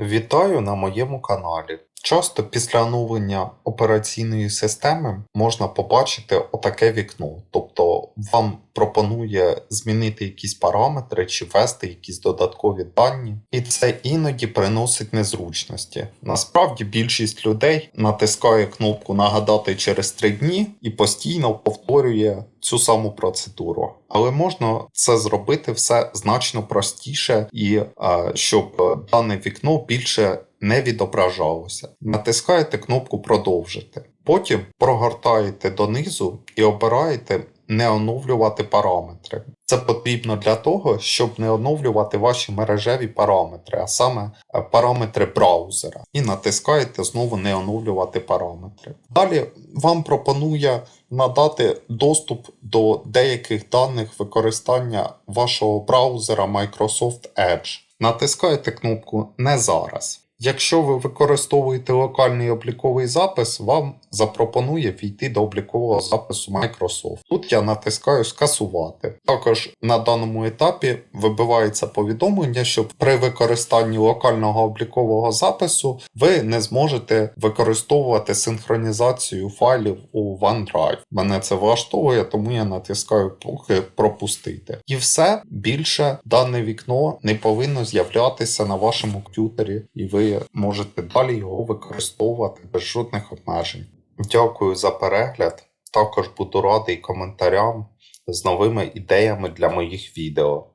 Вітаю на моєму каналі. Часто після оновлення операційної системи можна побачити отаке вікно. Тобто вам пропонує змінити якісь параметри чи ввести якісь додаткові дані, і це іноді приносить незручності. Насправді більшість людей натискає кнопку нагадати через 3 дні і постійно повторює цю саму процедуру. Але можна це зробити все значно простіше і е, щоб дане вікно більше не відображалося. Натискаєте кнопку Продовжити. Потім прогортаєте донизу і обираєте не оновлювати параметри. Це потрібно для того, щоб не оновлювати ваші мережеві параметри, а саме е, параметри браузера. І натискаєте знову не оновлювати параметри. Далі вам пропонує надати доступ до деяких даних використання вашого браузера Microsoft Edge. Натискаєте кнопку Не зараз. Якщо ви використовуєте локальний обліковий запис, вам запропонує війти до облікового запису Microsoft. Тут я натискаю скасувати. Також на даному етапі вибивається повідомлення, що при використанні локального облікового запису ви не зможете використовувати синхронізацію файлів у OneDrive. Мене це влаштовує, тому я натискаю поки пропустити. І все більше дане вікно не повинно з'являтися на вашому комп'ютері, і можете далі його використовувати без жодних обмежень. Дякую за перегляд. Також буду радий коментарям з новими ідеями для моїх відео.